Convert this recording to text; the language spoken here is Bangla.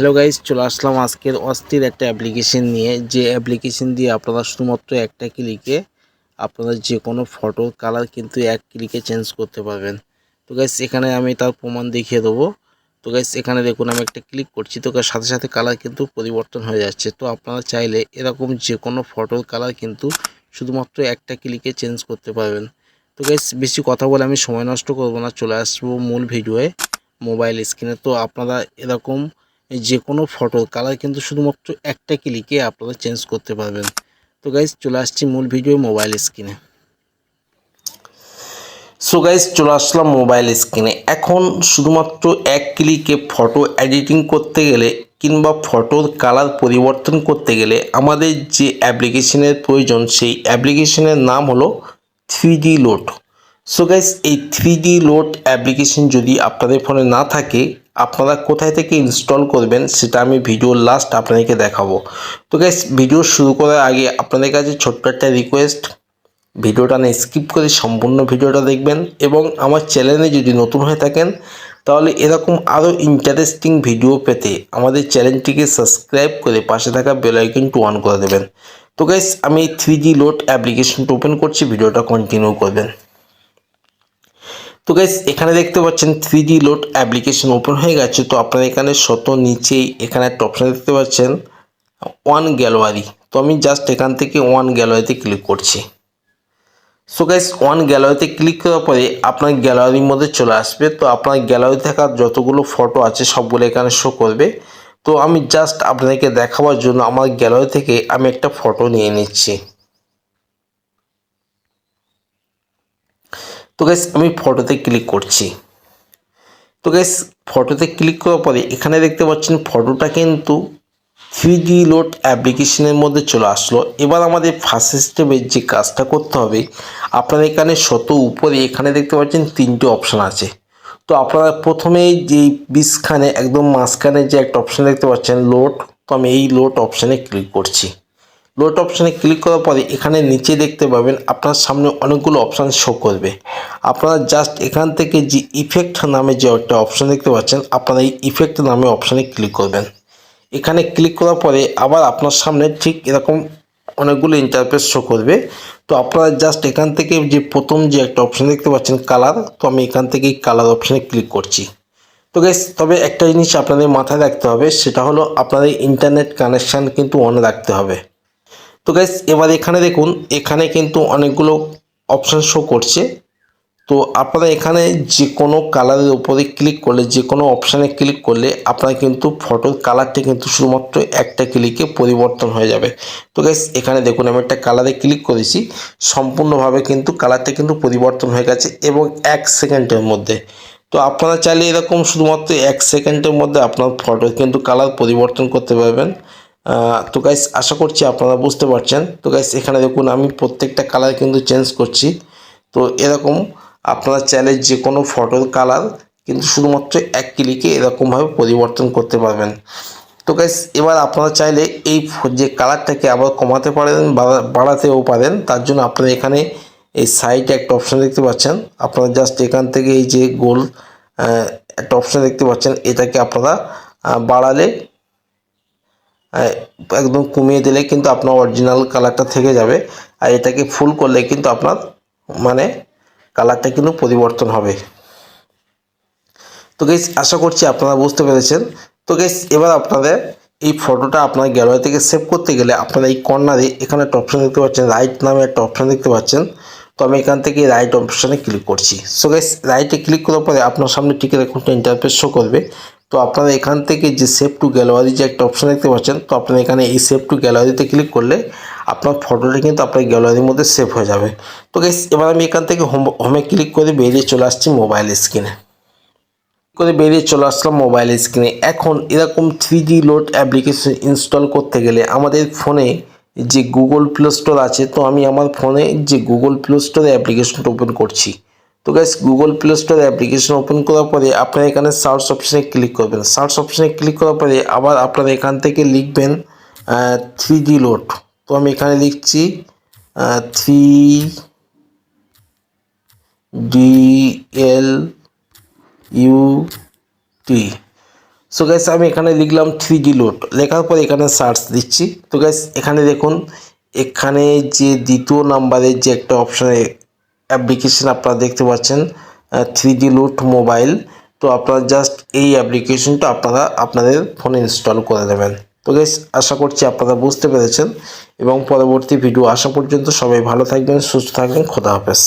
হ্যালো গাইজ চলে আসলাম আজকের অস্থির একটা অ্যাপ্লিকেশন নিয়ে। যে অ্যাপ্লিকেশন দিয়ে আপনারা শুধুমাত্র একটা ক্লিকে আপনারা যে কোনো ফটো কালার কিন্তু এক ক্লিকে চেঞ্জ করতে পারবেন। তো গাইজ এখানে আমি তার প্রমাণ দেখিয়ে দেবো। তো গাইজ এখানে দেখুন, আমি একটা ক্লিক করছি। তো সাথে সাথে কালার কিন্তু পরিবর্তন হয়ে যাচ্ছে। তো আপনারা চাইলে এরকম যে কোনো ফটোর কালার কিন্তু শুধুমাত্র একটা ক্লিকে চেঞ্জ করতে পারবেন। তো গাইজ বেশি কথা বলে আমি সময় নষ্ট করব না। চলে আসব মূল ভিডিওয়ে মোবাইল স্ক্রিনে তো আপনারা এরকম যে কোনো ফটোর কালার কিন্তু শুধুমাত্র একটা ক্লিকে আপনারা চেঞ্জ করতে পারবেন। তো গাইজ চলে আসছি মূল ভিডিও মোবাইল স্ক্রিনে সো গাইজ চলে আসলাম মোবাইল স্ক্রিনে এখন শুধুমাত্র এক ক্লিকে ফটো এডিটিং করতে গেলে কিংবা ফটোর কালার পরিবর্তন করতে গেলে আমাদের যে অ্যাপ্লিকেশনের প্রয়োজন, সেই অ্যাপ্লিকেশনের নাম হলো three D load so guys এই থ্রি ডি লোড অ্যাপ্লিকেশন যদি আপনাদের ফোনে না থাকে আপনারা কোথায় থেকে ইনস্টল করবেন সেটা আমি ভিডিওর লাস্ট আপনাদেরকে দেখাবো। তো গাইজ ভিডিও শুরু করার আগে আপনাদের কাছে ছোট্ট একটা রিকোয়েস্ট ভিডিওটা না স্কিপ করে সম্পূর্ণ ভিডিওটা দেখবেন এবং আমার চ্যানেলে যদি নতুন হয়ে থাকেন, তাহলে এরকম আরও ইন্টারেস্টিং ভিডিও পেতে আমাদের চ্যানেলটিকে সাবস্ক্রাইব করে পাশে থাকা বেল আইকনটি অন করে দেবেন। তো গাইস আমি থ্রি জি লোড অ্যাপ্লিকেশনটা ওপেন করছি, ভিডিওটা কন্টিনিউ করবেন। তো গাইস এখানে দেখতে পাচ্ছেন three D load application open হয়ে গেছে। তো আপনারা এখানে শত নিচেই এখানে একটা অপশান দেখতে পাচ্ছেন ওয়ান গ্যালারি তো আমি জাস্ট এখান থেকে ওয়ান গ্যালারিতে ক্লিক করছি। সো গাইস ওয়ান গ্যালারিতে ক্লিক করার পরে আপনার গ্যালারির মধ্যে চলে আসবে। তো আপনার গ্যালারি থাকা যতগুলো ফটো আছে, সবগুলো এখানে শো করবে। তো আমি জাস্ট আপনাদেরকে দেখাবার জন্য আমার গ্যালারি থেকে আমি একটা ফটো নিয়ে নিচ্ছি। তো গ্যাস আমি ফটোতে ক্লিক করছি। তো গ্যাস ফটোতে ক্লিক করার পরে এখানে দেখতে পাচ্ছেন ফটোটা কিন্তু থ্রি ডি লোড অ্যাপ্লিকেশনের মধ্যে চলে আসলো। এবার আমাদের ফার্স্ট স্টেপের যে কাজটা করতে হবে, আপনারা এখানে শত উপরে এখানে দেখতে পাচ্ছেন তিনটে অপশান আছে। তো আপনারা প্রথমেই যেই বিশখানে একদম মাঝখানে যে একটা অপশান দেখতে পাচ্ছেন লোড তো আমি এই লোড অপশানে ক্লিক করছি। লোড অপশানে ক্লিক করার পরে এখানে নিচে দেখতে পাবেন আপনার সামনে অনেকগুলো অপশান শো করবে। আপনারা জাস্ট এখান থেকে যে ইফেক্ট নামে যে একটা অপশান দেখতে পাচ্ছেন, আপনারা এই ইফেক্ট নামে অপশানে ক্লিক করবেন। এখানে ক্লিক করার পরে আবার আপনার সামনে ঠিক এরকম অনেকগুলো ইন্টারফেস শো করবে। তো আপনারা জাস্ট এখান থেকে যে প্রথম যে একটা অপশান দেখতে পাচ্ছেন কালার তো আমি এখান থেকে কালার অপশানে ক্লিক করছি। তো গেস তবে একটা জিনিস আপনাদের মাথায় রাখতে হবে, সেটা হলো আপনাদের ইন্টারনেট কানেকশান কিন্তু অন রাখতে হবে। তো গাইস এবার এখানে দেখুন, এখানে কিন্তু অনেকগুলো অপশান শো করছে। তো আপনারা এখানে যে কোনো কালারের উপরে ক্লিক করলে যে কোনো অপশানে ক্লিক করলে আপনার কিন্তু ফটোর কালারটা কিন্তু শুধুমাত্র একটা ক্লিকে পরিবর্তন হয়ে যাবে। তো গাইস এখানে দেখুন, আমি একটা কালারে ক্লিক করেছি। সম্পূর্ণভাবে কিন্তু কালারটা কিন্তু পরিবর্তন হয়ে গেছে এবং এক সেকেন্ডের মধ্যে। তো আপনারা চাইলে এরকম শুধুমাত্র এক সেকেন্ডের মধ্যে আপনার ফটো কিন্তু কালার পরিবর্তন করতে পারবেন। তো গাইস আশা করছি আপনারা বুঝতে পারছেন। তো গাইস এখানে দেখুন, আমি প্রত্যেকটা কালার কিন্তু চেঞ্জ করছি। তো এরকম আপনারা চাইলে যে কোনো ফটোর কালার কিন্তু শুধুমাত্র এক ক্লিকে এরকমভাবে পরিবর্তন করতে পারবেন। তো গাইস এবার আপনারা চাইলে এই যে কালারটাকে আবার কমাতে পারেন বাড়াতেও পারেন, তার জন্য আপনারা এখানে এই সাইডে একটা অপশান দেখতে পাচ্ছেন। আপনারা জাস্ট এখান থেকে এই যে গোল একটা অপশান দেখতে পাচ্ছেন। এটাকে আপনারা বাড়ালে একদম কমিয়ে দিলে কিন্তু আপনার অরিজিনাল কালারটা থেকে যাবে। আর এটাকে ফুল করলে কিন্তু আপনার মানে কালারটা কিন্তু পরিবর্তন হবে। তো গেস আশা করছি আপনারা বুঝতে পেরেছেন। তো গেস এবার আপনাদের এই ফটোটা আপনার গ্যালারি থেকে সেভ করতে গেলে আপনারা এই কর্নারে এখানে একটা অপশান দেখতে পাচ্ছেন রাইট নামে একটা অপশান দেখতে পাচ্ছেন। তো আমি এখান থেকে রাইট অপশানে ক্লিক করছি। সো গাইস রাইটে ক্লিক করার পরে আপনার সামনে ঠিক এরকম ইন্টারফেস শো করবে। তো আপনারা এখান থেকে যে সেভ টু গ্যালারি যে একটা অপশান দেখতে পাচ্ছেন, তো আপনারা এখানে এই সেভ টু গ্যালারিতে ক্লিক করলে আপনার ফটোটা কিন্তু আপনার গ্যালারির মধ্যে সেভ হয়ে যাবে। তো এবার আমি এখান থেকে হোম হোমে ক্লিক করে বেরিয়ে চলে আসছি মোবাইল স্ক্রিনে করে বেরিয়ে চলে আসলাম মোবাইল স্ক্রিনে এখন এরকম থ্রি লোড অ্যাপ্লিকেশন ইনস্টল করতে গেলে আমাদের ফোনে যে গুগল প্লে স্টোর আছে, তো আমি আমার ফোনে যে গুগল প্লে স্টোরে অ্যাপ্লিকেশনটা ওপেন করছি। তো guys Google Play Store application open করার পরে আপনারা এখানে সার্চ অপশানে ক্লিক করবেন। সার্চ অপশানে ক্লিক করার পরে আবার আপনারা এখান থেকে লিখবেন থ্রি ডি লোড তো আমি এখানে লিখছি three D L U T so guys আমি এখানে লিখলাম থ্রি জি লোড লেখার পর এখানে সার্চ দিচ্ছি। তো গ্যাস এখানে দেখুন, এখানে যে দ্বিতীয় নাম্বারের যে একটা অপশানে অ্যাপ্লিকেশন আপনারা দেখতে পাচ্ছেন থ্রি জি লুট মোবাইল তো আপনারা জাস্ট এই অ্যাপ্লিকেশনটা আপনারা আপনাদের ফোনে ইনস্টল করে দেবেন তো গেস আশা করছি আপনারা বুঝতে পেরেছেন এবং পরবর্তী ভিডিও আসা পর্যন্ত সবাই ভালো থাকবেন, সুস্থ থাকবেন, খোদা হাফেজ।